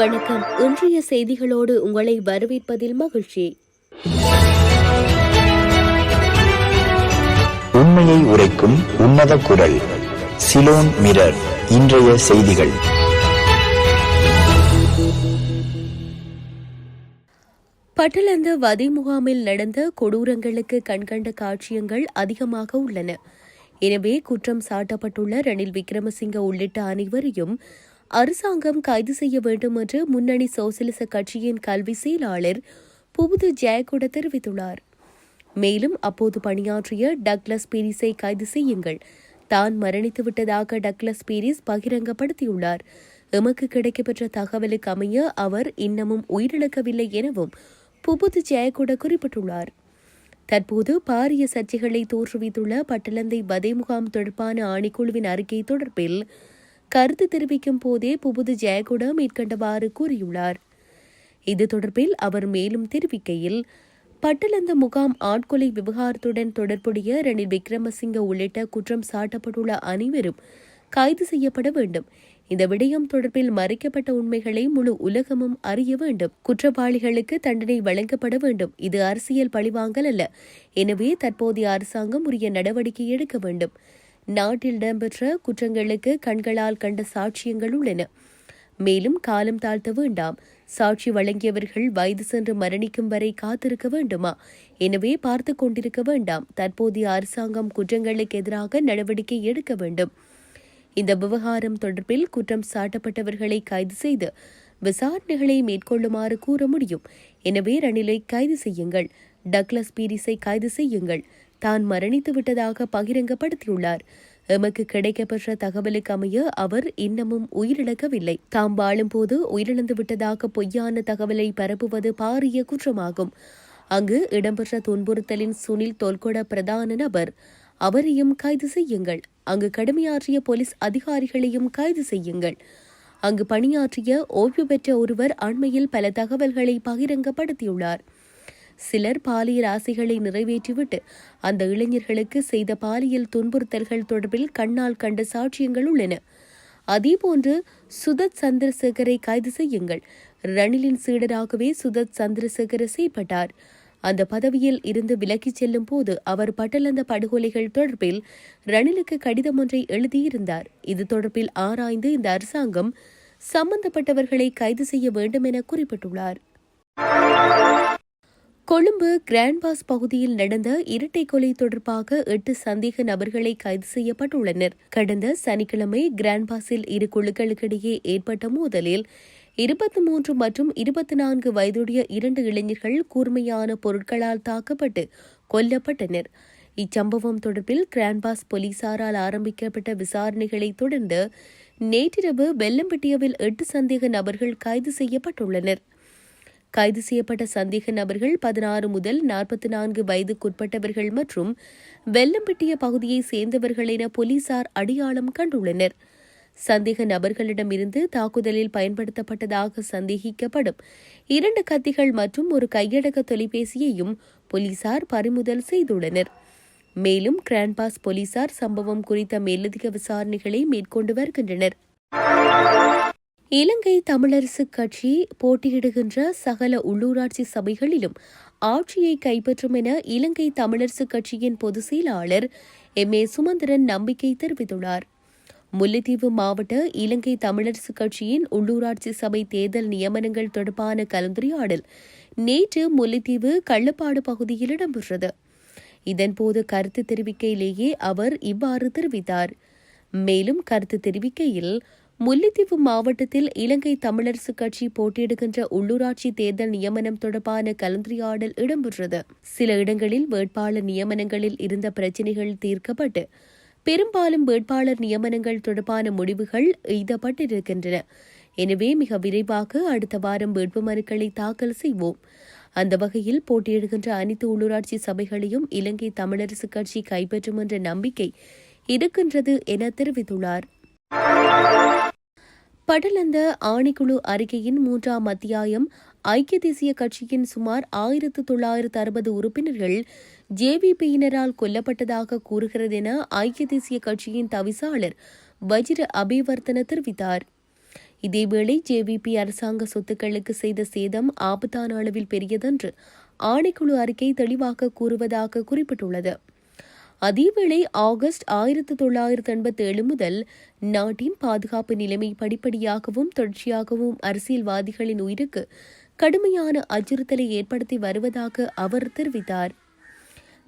வணக்கம். இன்றைய செய்திகளோடு உங்களை வரவேற்பதில் மகிழ்ச்சி. உண்மையை உரைக்கும் உன்னத குரல் சிலோன் மிரர் இன்றைய செய்திகள். பட்டலந்த வதி முகாமில் நடந்த கொடூரங்களுக்கு கண்கண்ட காட்சியங்கள் அதிகமாக உள்ளன. எனவே குற்றம் சாட்டப்பட்டுள்ள ரணில் விக்ரமசிங்க உள்ளிட்ட அனைவரையும் அரசாங்கம் கைது செய்ய வேண்டும் என்று முன்னணி சோசியலிச கட்சியின் கல்வி செயலாளர் புபுது ஜெயகுட தெரிவித்துள்ளார். மேலும் அப்போது பணியாற்றிய டக்ளஸ் பீரிஸை கைது செய்யுங்கள். தான் மரணித்து விட்டதாக டக்ளஸ் பீரிஸ் பகிரங்கப்படுத்தியுள்ளார். எமக்கு கிடைக்கப்பெற்ற தகவலுக்கு அமைய அவர் இன்னமும் உயிரிழக்கவில்லை எனவும் புபுது ஜெயகுட குறிப்பிட்டுள்ளார். தற்போது பாரிய சர்ச்சைகளை தோற்றுவித்துள்ள பட்டலந்தை வதை முகாம் தொடர்பான ஆணைக்குழுவின் அறிக்கை தொடர்பில் கருத்து தெரிவிக்கும் போதே புபுது ஜெயகுடா மேற்கண்டவாறு கூறியுள்ளார். இது தொடர்பில் அவர் மேலும் தெரிவிக்கையில் பட்டலந்த முகாம் ஆட்கொலை விவகாரத்துடன் தொடர்புடைய ரணில் விக்ரமசிங்க உள்ளிட்ட குற்றம் சாட்டப்பட்டுள்ள அனைவரும் கைது செய்யப்பட வேண்டும். இந்த விடயம் தொடர்பில் மறைக்கப்பட்ட உண்மைகளை முழு உலகமும் அறிய வேண்டும். குற்றவாளிகளுக்கு தண்டனை வழங்கப்பட வேண்டும். இது அரசியல் பழிவாங்கல் அல்ல. எனவே தற்போதைய அரசாங்கம் உரிய நடவடிக்கை எடுக்க வேண்டும். நாட்டில் இடம்பெற்ற குற்றங்களுக்கு கண்களால் கண்ட சாட்சியங்கள் உள்ளன. மேலும் காலம் தாழ்த்த வேண்டாம். சாட்சி வழங்கியவர்கள் வயது சென்று மரணிக்கும் வரை காத்திருக்க வேண்டுமா? எனவே பார்த்து கொண்டிருக்க வேண்டாம். தற்போதைய அரசாங்கம் குற்றங்களுக்கு எதிராக நடவடிக்கை எடுக்க வேண்டும். இந்த விவகாரம் தொடர்பில் குற்றம் சாட்டப்பட்டவர்களை கைது செய்து விசாரணைகளை மேற்கொள்ளுமாறு கூற முடியும். எனவே ரணிலை கைது செய்யுங்கள். டக்ளஸ் பீரிஸை கைது செய்யுங்கள். தான் மரணித்து விட்டதாக பகிரங்கப்படுத்தியுள்ளார். எமக்கு கிடைக்கப்பெற்ற தகவலுக்கு அமைய அவர் இன்னமும் உயிரிழக்கவில்லை. தாம் வாழும்போது உயிரிழந்து விட்டதாக பொய்யான தகவலை பரப்புவது பாரிய குற்றமாகும். அங்கு இடம்பெற்ற துன்புறுத்தலின் சுனில் தொல்கொட பிரதான நபர் அவரையும் கைது செய்யுங்கள். அங்கு கடுமையாற்றிய போலீஸ் அதிகாரிகளையும் கைது செய்யுங்கள். அங்கு பணியாற்றிய ஓய்வு பெற்ற ஒருவர் அண்மையில் பல தகவல்களை பகிரங்கப்படுத்தியுள்ளார். சிலர் பாலியல் ஆசைகளை நிறைவேற்றிவிட்டு அந்த இளைஞர்களுக்கு செய்த பாலியல் துன்புறுத்தல்கள் தொடர்பில் கண்ணால் கண்ட சாட்சியங்கள் உள்ளன. அதேபோன்று சுதத் சந்திரசேகரை கைது செய்யுங்கள். ரணிலின் சீடராகவே சுதத் சந்திரசேகர செய்யப்பட்டார். அந்த பதவியில் இருந்து விலகிச் செல்லும் போது அவர் பட்டலந்த படுகொலைகள் தொடர்பில் ரணிலுக்கு கடிதம் ஒன்றை எழுதியிருந்தார். இது தொடர்பில் ஆராய்ந்து இந்த அரசாங்கம் சம்பந்தப்பட்டவர்களை கைது செய்ய வேண்டும் என குறிப்பிட்டுள்ளார். கொழும்பு கிராண்ட்பாஸ் பகுதியில் நடந்த இரட்டை கொலை தொடர்பாக எட்டு சந்தேக நபர்களை கைது செய்யப்பட்டுள்ளனர். கடந்த சனிக்கிழமை கிராண்ட்பாஸில் இரு குழுக்களுக்கிடையே ஏற்பட்ட மோதலில் இருபத்தி மூன்று மற்றும் இருபத்தி நான்கு வயதுடைய இரண்டு இளைஞர்கள் கூர்மையான பொருட்களால் தாக்கப்பட்டு கொல்லப்பட்டனர். இச்சம்பவம் தொடர்பில் கிராண்ட்பாஸ் போலீசாரால் ஆரம்பிக்கப்பட்ட விசாரணைகளை தொடர்ந்து நேற்றிரவு வெள்ளம்பட்டியவில் எட்டு சந்தேக நபர்கள் கைது செய்யப்பட்டுள்ளனர். கைது செய்யப்பட்ட சந்தேக நபர்கள் பதினாறு முதல் நாற்பத்தி நான்கு வயதுக்குட்பட்டவர்கள் மற்றும் வெள்ளம்பட்டிய பகுதியைச் சேர்ந்தவர்கள் என போலீசார் அடையாளம் கண்டுள்ளனர். சந்தேக நபர்களிடமிருந்து தாக்குதலில் பயன்படுத்தப்பட்டதாக சந்தேகிக்கப்படும் இரண்டு கத்திகள் மற்றும் ஒரு கையடக்க தொலைபேசியையும் போலீசார் பறிமுதல் செய்துள்ளனர். மேலும் கிராண்ட்பாஸ் போலீசார் சம்பவம் குறித்த மேலதிக விசாரணைகளை மேற்கொண்டு வருகின்றனர். இலங்கை தமிழரசு கட்சி போட்டியிடுகின்ற சகல உள்ளூராட்சி சபைகளிலும் ஆட்சியை கைப்பற்றும் என இலங்கை தமிழரசு கட்சியின் பொதுச் செயலாளர் எம் ஏ சுமந்திரன் நம்பிக்கை தெரிவித்துள்ளார். முல்லைத்தீவு மாவட்ட இலங்கை தமிழரசு கட்சியின் உள்ளூராட்சி சபை தேர்தல் நியமனங்கள் தொடர்பான கலந்துரையாடல் நேற்று முல்லைத்தீவு கள்ளப்பாடு பகுதியில் இடம்பெற்றது. இதன்போது கருத்து தெரிவிக்கையிலேயே அவர் இவ்வாறு தெரிவித்தார். மேலும் கருத்து தெரிவிக்கையில் முல்லைத்தீவு மாவட்டத்தில் இலங்கை தமிழரசு கட்சி போட்டியிடுகின்ற உள்ளூராட்சி தேர்தல் நியமனம் தொடர்பான கலந்துரையாடல் இடம்பெற்றது. சில இடங்களில் வேட்பாளர் நியமனங்களில் இருந்த பிரச்சினைகள் தீர்க்கப்பட்டு பெரும்பாலும் வேட்பாளர் நியமனங்கள் தொடர்பான முடிவுகள் எய்தப்பட்டிருக்கின்றன. எனவே மிக விரைவாக அடுத்த வாரம் வேட்புமனுக்களை தாக்கல் செய்வோம். அந்த வகையில் போட்டியிடுகின்ற அனைத்து உள்ளூராட்சி சபைகளையும் இலங்கை தமிழரசு கட்சி கைப்பற்றும் என்ற நம்பிக்கை இருக்கின்றது என தெரிவித்துள்ளார். படலந்த ஆணைக்குழு அறிக்கையின் மூன்றாம் அத்தியாயம் ஐக்கிய தேசிய கட்சியின் சுமார் ஆயிரத்து தொள்ளாயிரத்து அறுபது உறுப்பினர்கள் ஜேவிபியினரால் கொல்லப்பட்டதாக கூறுகிறது என ஐக்கிய தேசிய கட்சியின் தவிசாளர் வஜிர அபிவர்த்தன தெரிவித்தார். இதேவேளை ஜேவிபி அரசாங்க சொத்துக்களுக்கு செய்த சேதம் ஆபத்தான அளவில் பெரியதென்று ஆணைக்குழு அறிக்கை தெளிவாக கூறுவதாக குறிப்பிட்டுள்ளது. அதேவேளை ஆகஸ்ட் ஆயிரத்து தொள்ளாயிரத்து எண்பத்தி ஏழு முதல் நாட்டின் பாதுகாப்பு நிலைமை படிப்படியாகவும் தொடர்ச்சியாகவும் அரசியல்வாதிகளின் உயிருக்கு கடுமையான அச்சுறுத்தலை ஏற்படுத்தி வருவதாக அவர் தெரிவித்தார்.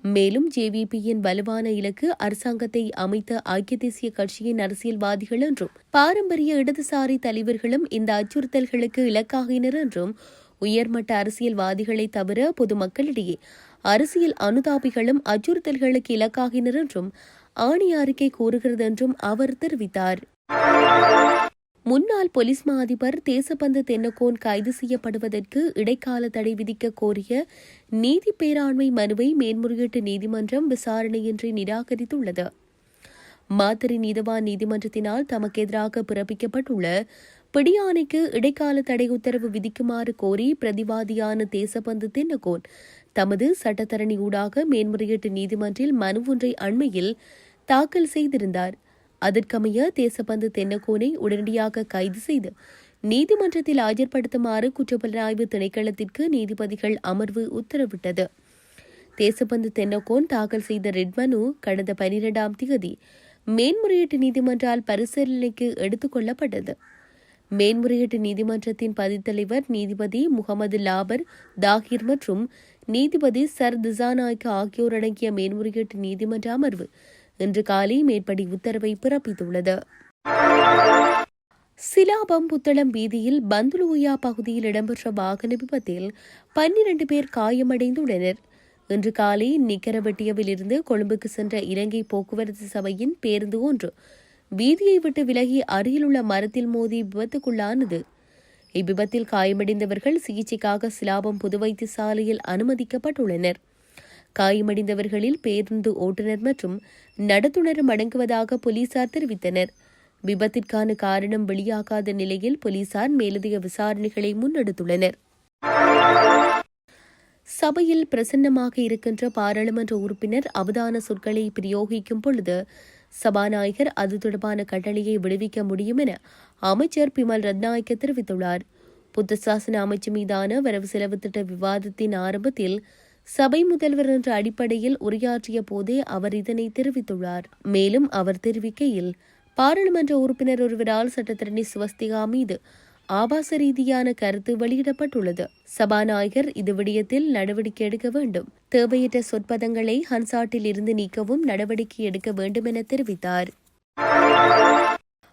மேலும் ஜேவிபியின் வலுவான இலக்கு அரசாங்கத்தை அமைத்த ஐக்கிய தேசிய கட்சியின் அரசியல்வாதிகள் என்றும் பாரம்பரிய இடதுசாரி தலைவர்களும் இந்த அச்சுறுத்தல்களுக்கு இலக்காகினர் என்றும் உயர்மட்ட அரசியல்வாதிகளை தவிர பொதுமக்களிடையே அரசியல் அனுதாபிகளும் அச்சுறுத்தல்களுக்கு இலக்காகினர் என்றும் ஆணி அறிக்கை கூறுகிறது என்றும் அவர் தெரிவித்தார். முன்னாள் போலீஸ் மா அதிபர் தேசபந்து தென்னகோன் கைது செய்யப்படுவதற்கு இடைக்கால தடை விதிக்க கோரிய நீதி பேராண்மை மனுவை மேன்முறையீட்டு நீதிமன்றம் விசாரணையின்றி நிராகரித்துள்ளது. மாத்தறை நீதவான் நீதிமன்றத்தினால் தமக்கு எதிராக பிறப்பிக்கப்பட்டுள்ள பிடியாணைக்கு இடைக்கால தடை உத்தரவு விதிக்குமாறு கோரி பிரதிவாதியான தேசபந்து தென்னகோன் தமது சட்டத்தரணி ஊடாக மேன்முறையீட்டு நீதிமன்றில் மனு ஒன்றை அண்மையில் தாக்கல் செய்திருந்தார். அதற்கமைய தேசபந்து தென்னக்கோனை உடனடியாக கைது செய்து நீதிமன்றத்தில் ஆஜர்படுத்துமாறு குற்றப்புலனாய்வு திணைக்களத்திற்கு நீதிபதிகள் அமர்வு உத்தரவிட்டது. தேசபந்து தென்னக்கோன் தாக்கல் செய்த ரெட் மனு கடந்த பனிரெண்டாம் தேதி மேன்முறையீட்டு நீதிமன்றால் பரிசீலனைக்கு எடுத்துக் கொள்ளப்பட்டது. மேன்முறையீட்டு நீதிமன்றத்தின் பதித்தலைவர் நீதிபதி முகமது லாபர் தாகிர் மற்றும் நீதிபதி சர் திசாநாயக்க ஆகியோர் அடங்கிய மேன்முறையீட்டு நீதிமன்ற அமர்வு இன்று காலை மேற்படி உத்தரவை பிறப்பித்துள்ளது. சிலாபம் புத்தளம் வீதியில் பந்துலுயா பகுதியில் இடம்பெற்ற வாகன விபத்தில் பன்னிரண்டு பேர் காயமடைந்துள்ளனர். இன்று காலை நிக்கரவெட்டியவில் இருந்து கொழும்புக்கு சென்ற இலங்கை போக்குவரத்து சபையின் பேருந்து ஒன்று வீதியை விட்டு விலகி அருகிலுள்ள மரத்தில் மோதி விபத்துக்குள்ளானது. இவ்விபத்தில் காயமடைந்தவர்கள் சிகிச்சைக்காக சிலாபம் பொது வைத்தியசாலையில் அனுமதிக்கப்பட்டுள்ளனர். காயமடைந்தவர்களில் பேருந்து ஓட்டுநர் மற்றும் நடத்துனரும் அடங்குவதாக போலீசார் தெரிவித்தனர். விபத்திற்கான காரணம் வெளியாகாத நிலையில் போலீசார் மேலதிக விசாரணைகளை முன்னெடுத்துள்ளனர். சபையில் பிரசன்னமாக இருக்கின்ற பாராளுமன்ற உறுப்பினர் அவதான சொற்களை பிரயோகிக்கும் பொழுது சபாநாயகர் அது தொடர்பான கட்டளையை விடுவிக்க முடியும் என அமைச்சர் பிமல் ரத்நாயக்க தெரிவித்துள்ளார். புத்த சாசன அமைச்சு மீதான வரவு செலவு திட்ட விவாதத்தின் ஆரம்பத்தில் சபை முதல்வர் என்ற அடிப்படையில் உரையாற்றிய போதே அவர் இதனை தெரிவித்துள்ளார். மேலும் அவர் தெரிவிக்கையில் பாராளுமன்ற உறுப்பினர் ஒருவரால் சட்டத்தரணி சுவஸ்திகா மீது ஆபாச ரீதியான கருத்து வெளியிடப்பட்டுள்ளது. சபாநாயகர் இது விடயத்தில் நடவடிக்கை எடுக்க வேண்டும். தேவையற்ற சொற்பதங்களை ஹன்சாட்டில் இருந்து நீக்கவும் நடவடிக்கை எடுக்க வேண்டும் என தெரிவித்தார்.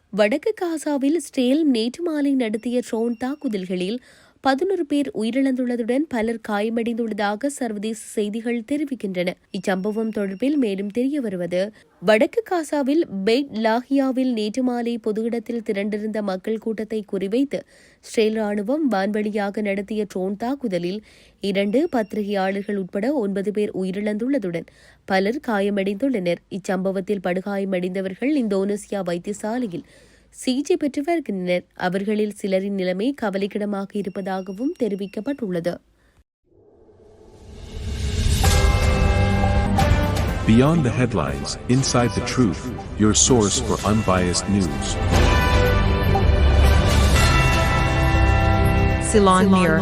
வடக்கு காசாவில் ஸ்டேல் நேற்று மாலை நடத்திய ட்ரோன் தாக்குதல்களில் பதினொரு பேர் உயிரிழந்துள்ளதுடன் பலர் காயமடைந்துள்ளதாக சர்வதேச செய்திகள் தெரிவிக்கின்றன. இச்சம்பவம் தொடர்பில் மேலும் தெரிய வருவது வடக்கு காசாவில் பெய்ட் லாஹியாவில் நேற்று மாலை பொது இடத்தில் திரண்டிருந்த மக்கள் கூட்டத்தை குறிவைத்து ஸ்ரேல் ராணுவம் வான்வழியாக நடத்திய ட்ரோன் தாக்குதலில் இரண்டு பத்திரிகையாளர்கள் உட்பட ஒன்பது பேர் உயிரிழந்துள்ளதுடன் பலர் காயமடைந்துள்ளனர். இச்சம்பவத்தில் படுகாயமடைந்தவர்கள் இந்தோனேசியா வைத்தியசாலையில் சிகிச்சை பெற்று வருகின்றனர் அவர்களில் சிலரின் நிலைமை கவலைக்கிடமாக இருப்பதாகவும் தெரிவிக்கப்பட்டுள்ளது Beyond the headlines, inside the truth, your source for unbiased news. Ceylon Mirror.